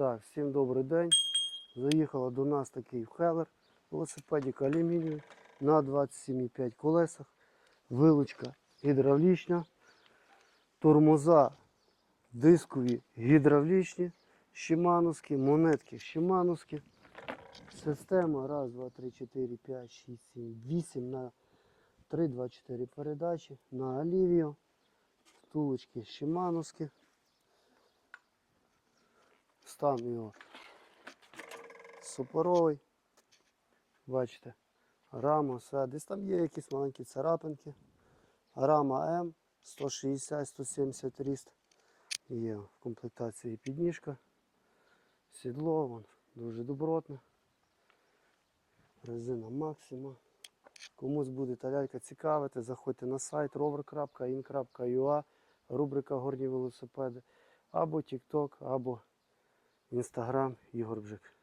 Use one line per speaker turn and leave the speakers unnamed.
Так, всім добрий день. Заїхала до нас такий хелер, велосипедик алюмінієвий на 27,5 колесах. Вилучка гідравлічна, тормоза дискові гідравлічні, щимановські, монетки щимановські. Система 1, 2, 3, 4, 5, 6, 7, 8 на 3, 2, 4 передачі на Олівію. Втулочки щимановські. Стан його супоровий. Бачите, рама, все. Десь там є якісь маленькі царапинки. Рама М 160-170 ріст. Є в комплектації підніжка. Сідло, вон, дуже добротне. Резина Максима. Комусь буде та лялька цікавити, заходьте на сайт rover.in.ua, рубрика Горні велосипеди, або TikTok, або Instagram Ігор Бжик.